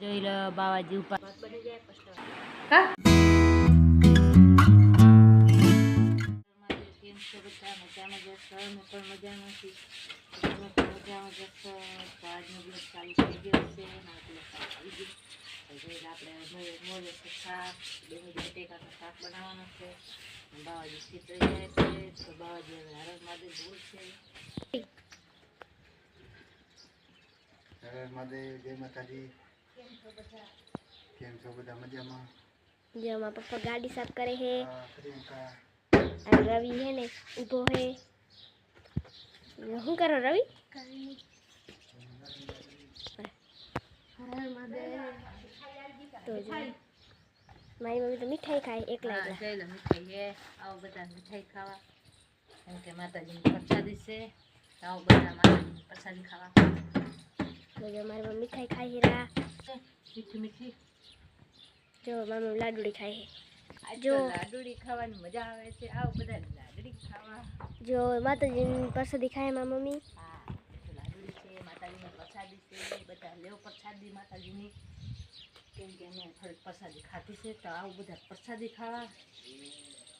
જોઈ લો બાવાજી ઉપર. બની જાય છો છે છે. છે બાવાજી સીતળી જાય છે તો બાવાજી હવે હરર મહાદેવ બોલશે હરે મહાદેવ જય માતાજી. કેમ છો બધા મજામાં? મજામાં પપ્પા ગાડી સાફ કરે હે. પ્રિયંકા રવિ હે ને ઊભો હે. શું કરો રવિ? તો જો. મારી મમ્મી તો મીઠાઈ ખાય એકલા એકલા. જઈ લો મીઠાઈ હે. આવો બધા મીઠાઈ ખાવા. કેમ કે માતાજીની પ્રસાદી છે. આવો બધા માતાજીની પ્રસાદી ખાવા. તો મારી મમ્મી મીઠાઈ ખાય હીરા. મીઠી મીઠી જો મામી લાડુડી ખાય જો. લાડુડી ખાવાની મજા આવે છે. આવો બધા લાડુડી ખાવા. છે જો માતાજીની પ્રસાદી ખાય મા મમ્મી. હા લાડુડી છે માતાજીની પ્રસાદી છે બધા લેવો પ્રસાદી માતાજીની. કેમ કે અમે થોડીક પ્રસાદી ખાધી છે તો આવું બધા પ્રસાદી ખાવા.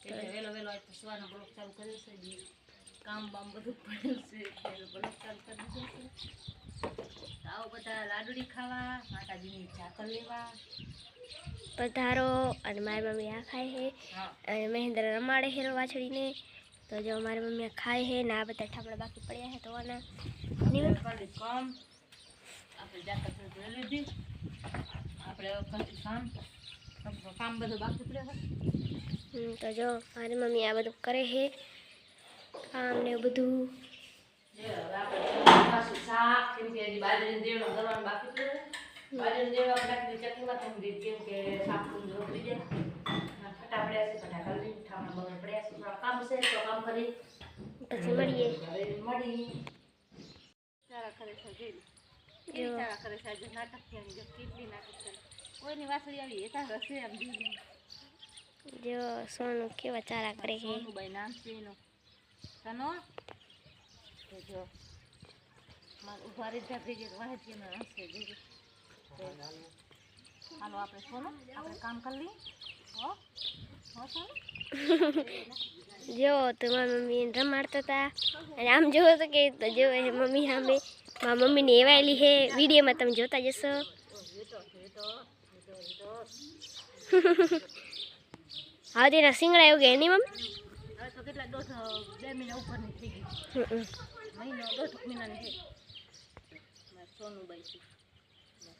વહેલો વહેલો આજ સવારનો બ્લોક ચાલુ કર્યો છે કામ બામ બધું પડેલું છે બ્લોક ચાલુ કરી દીધું છે. આવો બધા લાડુડી ખાવા માતાજીની ચાકર લેવા. પધારો અને મારી મમ્મી આ ખાય છે અને મહેન્દ્ર રમાડે હેરો વાછડીને તો જો મારી મમ્મી આ ખાય છે ને આ બધા ઠાપડા બાકી પડ્યા છે તો આના કામ. આપણે જાકર જોઈ લીધી. આપણે કામ. કામ બધું બાકી પડ્યું હમ, તો જો મારી મમ્મી આ બધું કરે છે કામ ને બધું. પાછું છે. છે. છે છે. મળીએ. હવે મળી. સારા કરે છે. સારા કરે છે આજે નાટક છે જો કેટલી નાટક કરે કોઈની વાસળી આવી? એ તાર એમ જોઈ જો સોનું કેવા ચારા કરે છે. સોનુભાઈ નામ છે એનું. સનો? તો જો મારે ઊભા રહી જા ભેગી વાહેતી એમને હશે ભેગી તો હાલો આપણે સોનું આપણે કામ કરી લઈએ હો હો સોનું જો તો મારી મમ્મી એને રમાડતા હતા અને આમ જોવો તો કે તો જો એ મમ્મી સામે મારી મમ્મીને એવાયેલી છે વિડીયોમાં તમે જોતા જશો હા તેના સિંગડા એવું કે એની મમ્મી હવે તો કેટલા દોઢ બે મહિના ઉપરની થઈ ગઈ હમ, હમ. મહિનો દોઢ મહિનાની છે. મારે સોનું છે.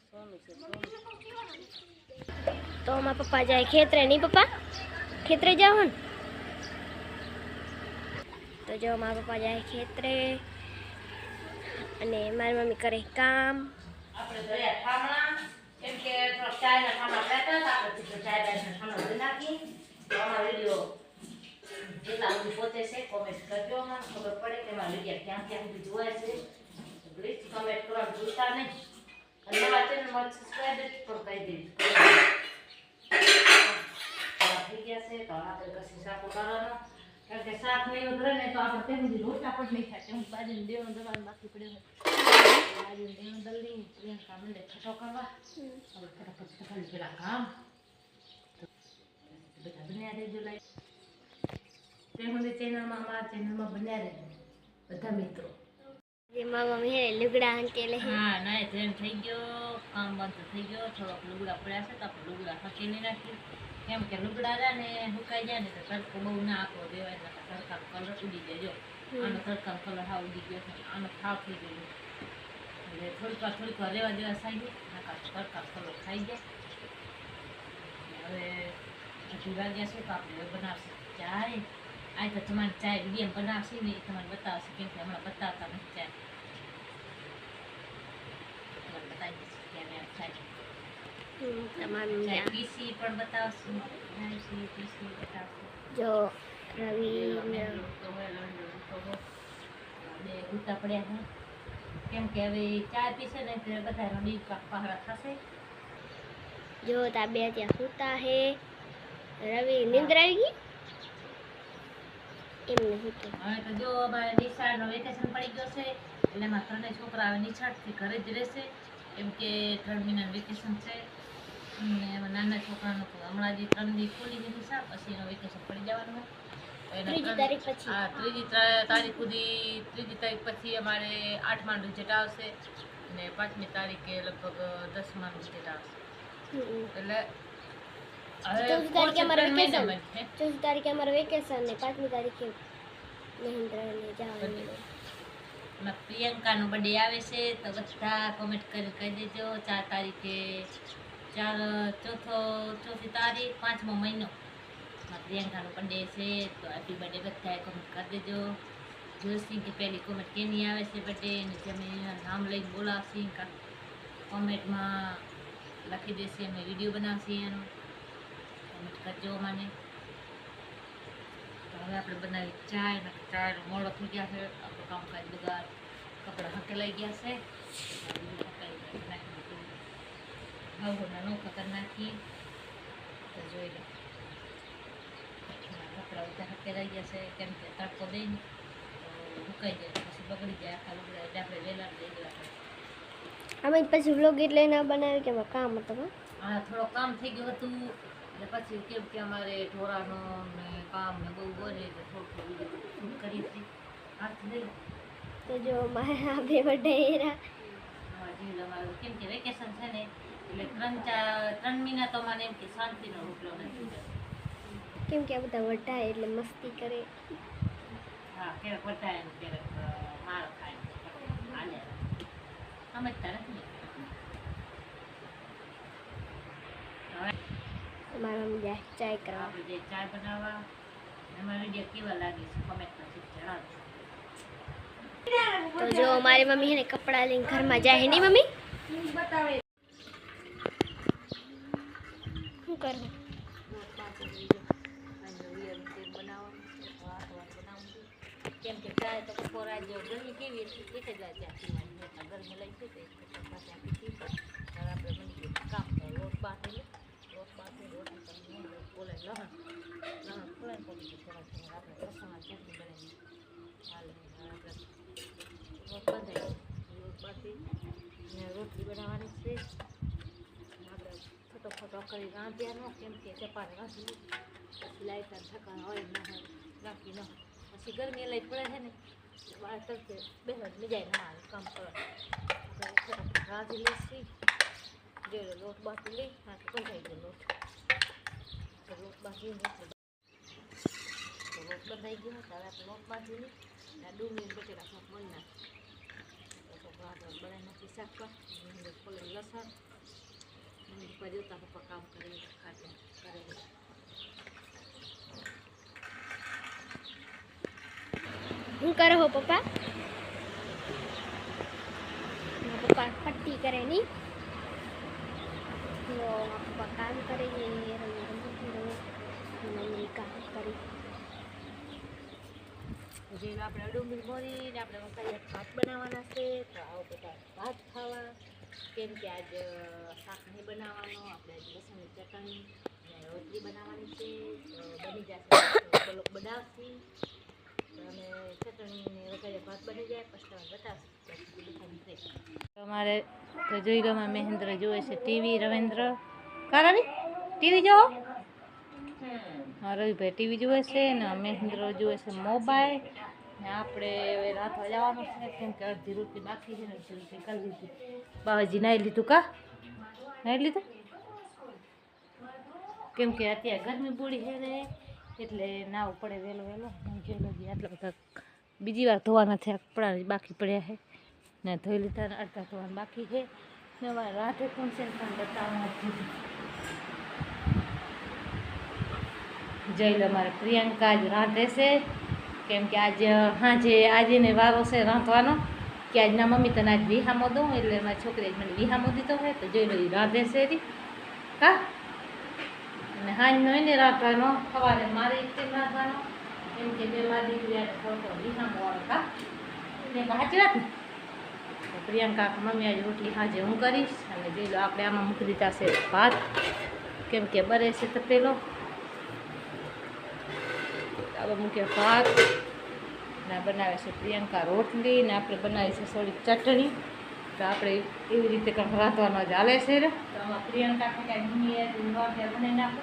સોનું તો મારા પપ્પા જાય ખેતરે નહીં પપ્પા? ખેતરે જાઓ ને. તો જો મારા પપ્પા જાય ખેતરે અને મારી મમ્મી કરે કામ. આપણે ધોયા ઠામણા કેમ કે ચાયના ઠામણા પડ્યા હતા આપણે ચાય બાયના ઠામણા ધોઈ તો અમારો વીડિયો કેટલા સુધી પહોંચે છે કોમેન્ટ કરજો અમને ખબર પડે કે અમારા વીડિયો ક્યાં ક્યાં સુધી જોવાય છે. પ્લીઝ કમેન્ટ કરવાનું ભૂલતા નહીં. અને નવા ચેનલમાં સબસ્ક્રાઈબ પણ કરી દેજો થઈ ગયા છે. તો આપણે કશું શાક ઉતારવાનો કારણ કે શાક નહીં ઉતરે ને તો આપણે તેમ સુધી રોટલા પણ નહીં થાય તેમ બાજુને દેવાનું દવાનું બાકી પડ્યું બાજુને દેવાનું દલી પ્રિયંકા મંડે છઠો કરવા. હવે ફટાફટ ખાલી પેલા કામ બધા બન્યા રહેજો લાઈક મને ચેનલમાં અમારા ચેનલમાં બન્યા રહેજો બધા મિત્રો. જે મમ્મી હે લુગડા હંકેલે હે હા ના ધ્યાન થઈ ગયો કામ બંધ થઈ ગયો થોડોક લુગડા પડ્યા છે તો આપણે લુગડા હકેલી નાખીએ. કેમ કે લુગડા રહ્યા ને સુકાઈ જાય ને તો તડકો બહુ ના આપવો દેવાય ને તડકા કલર ઉડી જાય જો. આનો તડકા કલર હા ઉડી ગયો છે આનો થાવ થઈ ગયો એટલે થોડીક વાર થોડીક વાર રહેવા દેવા થાય નાકા તડકા કલર ખાઈ જાય. હવે અઢી વાગ્યા છે તો આપણે બનાવશે. ચાય. આ તો તમારે ચાય વીડિયો બનાવશે ને એ તમારે બતાવશે કેમ કે હમણાં બતાવતા નથી ચાય તમને બતાવી દઈશું તમારી મમ્મી ચાય આ પીસી પણ બતાવશું પીસી બતાવશું. જો રવિ બે ગુતા પડ્યા હતા કેમ કે હવે ચા પીશે ને એટલે બધા બી પહાડા થશે. જો તા બે ત્યાં સૂતા હે રવિ નિંદ્ર આવી ગઈ? એમને કે. હવે તો જો અમારે નિશાળનો વેકેશન પડી ગયો છે એટલે એમાં ત્રણેય છોકરા હવે નિશાળથી ઘરે જ રહેશે. એમ કે ત્રણ મહિનાનું વેકેશન છે. અને નાના છોકરાનું હમણાં જે ત્રણ દી ખોલી દીધું છે પછી એનું વેકેશન પડી જવાનું ત્રીજી તારીખ પછી. હા ત્રીજી તારીખ સુધી ત્રીજી તારીખ પછી અમારે આઠમા રિઝલ્ટ આવશે. અને પાંચમી તારીખે લગભગ દસમા રિઝલ્ટ આવશે. એટલે ચૌદી તારીખે અમારે વેકેશન. ચોથી તારીખે અમારે વેકેશન ને પાંચમી તારીખે મહેન્દ્રને જવાનું પ્રિયંકાનો બર્થડે આવે છે તો બધા કોમેન્ટ કરી કહી દેજો ચાર તારીખે ચાર ચોથો ચોથી તારીખ પાંચમો મહિનો પ્રિયંકાનો બર્થડે છે તો હેપી બર્થડે બધાએ કોમેન્ટ કરી દેજો જોઈશી કે પહેલી કોમેન્ટ કેની આવે છે બર્થડે અને એના નામ લઈને બોલાવશી કોમેન્ટમાં લખી દેશે અમે વીડિયો બનાવશી એનો કોમેન્ટ કરજો મને. હવે આપણે બનાવી ચાય ને ચા મોડો થઈ ગયા છે. આપણું કામકાજ બધા કપડાં હકેલાઈ ગયા છે. હવના નોખા ખતર નાખી તો જોઈ લો. કપડાં બધા હકેલાઈ ગયા છે. કેમ કે તડકો દઈને સુકાઈ જાય, પછી બગડી જાય, આખા લુગડા એટલે આપણે વહેલા દઈ ગયા અમે પછી વ્લોગ એટલે ના બનાવી કે કામ હતું હો. થોડો કામ થઈ ગયું હતું. એટલે પછી કેમ કે અમારે ઢોરાનો ને કામ ને બહુ બોલે એટલે થોડું થોડું કરી હતી. હાથ લઈ તો જો મારે બે બર્થડે એરા અમારા કેમ કે વેકેશન છે ને એટલે ત્રણ ચાર ત્રણ મહિના તો મને એમ કે શાંતિનો રોટલો નથી કેમ કે આ બધા વઢાય એટલે મસ્તી કરે. હા ક્યારેક વટાય ને ક્યારેક માર ખાય ને હાલે સમજતા નથી ને. હવે મારા મમ્મી જાય ચાય કરવા. આપણે જે ચા બનાવવા એમાં જે કેવા લાગે છે કોમેન્ટમાં જણાવજો. તો જો મારી મમ્મી ને કપડાં લઈને ઘરમાં જાય નહીં મમ્મી? શું કરવું? કેમ કે ચાય તો બપોરા જો ગરમી કેવી એટલે જ જાય ત્યાંથી મારી ગરમી લઈ છે આપણે કામ લોટ બાંધી લોટ બાંધી રોટી કરીને બોલે લહણ લહણ ખોલાય પડી ગયું થોડા થોડા આપણે લસણમાં ચટણી બનાવી હાલે આપણે લોટ બાંધાય લોટ બાંધી ને રોટલી બનાવવાની છે આપણે ફટોફટો કરી રાંધ્યાનો કેમ કે ચપાટ રાંધી પછી લાઈટ ઠકાણ હોય ના હોય રાખી ન પછી ગરમી લઈ પડે છે ને બહાર તડકે બેસવા મજા ના આવે કામ કરો આપણે રાંધી લઈશી લો લોટ બાકી લઈ હા તો બંધાઈ ગયો લોટ તો લોટ બાકી રોટલી તો લોટ બંધાઈ ગયો હવે આપણે લોટ બાંધી લઈ અને ડુંગળી બટેટા શાક બની નાખી તો છોકરા આપણે બનાવી નાખી શાકમાં ખોલે લસણ મમ્મી પપ્પા જોતા પપ્પા કામ કરે ખાતે કરે છે. શું કરો હો પપ્પા મારા પપ્પા પટ્ટી કરે નહીં તો મારા પપ્પા કામ કરે છે કામ કરી. જે આપણે ડુંગળી મોરીને આપણે મસાલા ભાત બનાવવાના છે તો આવો બધા ભાત ખાવા. કેમ કે આજ શાક નહીં બનાવવાનો આપણે આજ લસણની ચટણી અને રોટલી બનાવવાની છે. તો બની જશે લોકો બનાવશી. અને અમે ચટણી ને વઘારે ભાત બની જાય પછી તમે બતાવશું. તમારે તો જોઈ લો મહેન્દ્ર જોવે છે. ટીવી રવિન્દ્ર. કરાવી ટીવી જોવો? હા રવિભાઈ ટીવી જુએ છે ને મહેન્દ્ર જુએ છે મોબાઈલ. ને આપણે હવે રાત જવાનું છે કેમ કે અડધી રોટલી બાકી છે ને અડધી રોટલી કરી લીધી બાવાજી નાહી લીધું કા? નાહી લીધું? કેમ કે અત્યારે ગરમી પૂરી છે ને, એટલે નાવું પડે વહેલો વહેલો. જોઈ લો આટલા બધા બીજી વાર ધોવાના થયા કપડાં બાકી પડ્યા છે. ને ધોઈ લીધા અડધા ધોવાના બાકી છે. ને રાતે પણ છે પણ બતાવવાનું જ નથી જઈ લો મારે પ્રિયંકા જ રાંધે છે. કેમ કે આજે સાંજે આજે વારો છે રાંધવાનો, કે આજના મમ્મી તને આજ વિહામો દઉં એટલે મારી છોકરી મને વિહામો દીધો હોય, તો જોઈ લો એ રાંધે છે હા અને હાજનો એને રાંધવાનો, સવારે મારે એકથી રાંધવાનો એમ કે બે મારી દીકરી આજે થોડો વિહામો વાળો કા? ને તો પ્રિયંકા મમ્મી આજે રોટલી હાજે હું કરીશ, અને જોઈ લો, આપણે આમાં મૂકી દીધા છે ભાત. કેમ કે બરે છે તો પેલો મૂક્યા મૂકે ભાત. ને બનાવે છે પ્રિયંકા રોટલી, ને આપણે બનાવી છે થોડીક ચટણી. તો આપણે એવી રીતે કંઈક રાંધવાનો હાલે છે રે તો પ્રિયંકા કે બનાવી નાખો.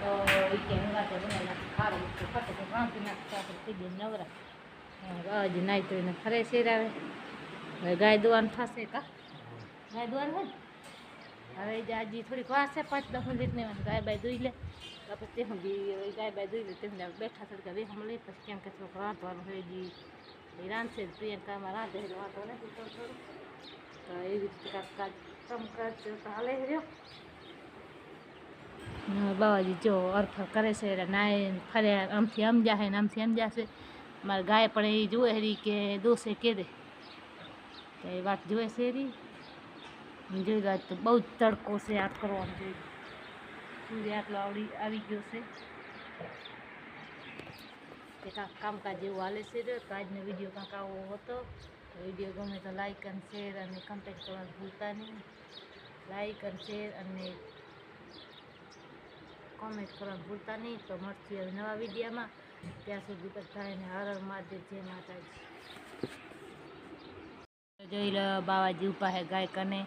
તો એ કે હું બનાવી નાખો. સારું, તો ફટાફટ રાંધી નાખું. તો આપણે નવરા. નાઈ ધોઈને ફરે આવે હવે ગાય દોવાનું થશે કા? ગાય દોવાનું હોય ને? હવે આજે થોડીક વાર છે પાંચ દસ મિનિટની ગાય બાય દોઈ લે. તો પછી તે બી ગાય બાય જોઈ લે, તે સુધી આપણે બેઠા થોડીક રેહમ લઈ પછી કેમ કે છોકરો રાંધવાનું હોય બી રાંધશે પ્રિયંકામાં રાંધે વાંધો નથી તો એવી રીતે કામકાજ તો હાલે રહ્યો. ને બાવાજી જો અરફર કરે છે, એટલે નાય ફરે, આમથી આમ જાશે ને આમથી આમ જાશે મારે ગાય પણ એ જુએ હરી કે દોષે કે દે તો એ વાત જુએ છે હેરી. જોઈ તો બહુ જ તડકો છે આ કરવાનું જોઈ લો. સૂર્ય આટલો આવડી આવી ગયો છે. કે કાંક કામકાજ એવું હાલે છે તો આજનો વીડિયો કાંક આવો હતો. તો વીડિયો ગમે તો લાઇક અને શેર અને કન્ટેક્ટ કરવાનું ભૂલતા નહીં. લાઇક અને શેર અને કોમેન્ટ કરવાનું ભૂલતા નહીં. તો મળશે હવે નવા વિડીયામાં. ત્યાં સુધી બધાને હર મહાદેવ, જય માતાજી. જોઈ લો બાવાજી ઊભા હે ગાય કને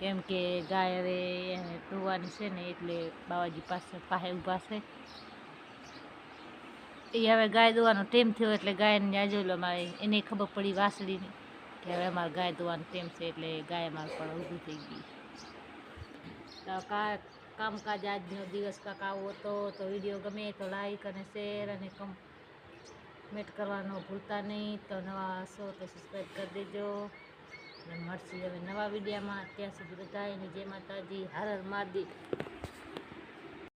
કેમ કે ગાય હવે એને ધોવાની છે ને એટલે બાવાજી પાસે પાસે ઊભા છે. એ હવે ગાય દોવાનો ટાઈમ થયો એટલે ગાયને ત્યાં અમારે એને ખબર પડી વાસળીની કે હવે અમારે ગાય દોવાનો ટાઈમ છે એટલે ગાય અમારે પણ ઊભી થઈ ગઈ. કા, કામકાજ આજનો દિવસ કાંક આવો હતો, તો વીડિયો ગમે તો લાઈક અને શેર અને કમેન્ટ કરવાનો ભૂલતા નહીં. તો નવા હશો તો સબસ્ક્રાઈબ કરી દેજો. અને મળશે હવે નવા વિડીયોમાં. ત્યાં સુધી બધાને જય માતાજી. હર હર મહાદેવ.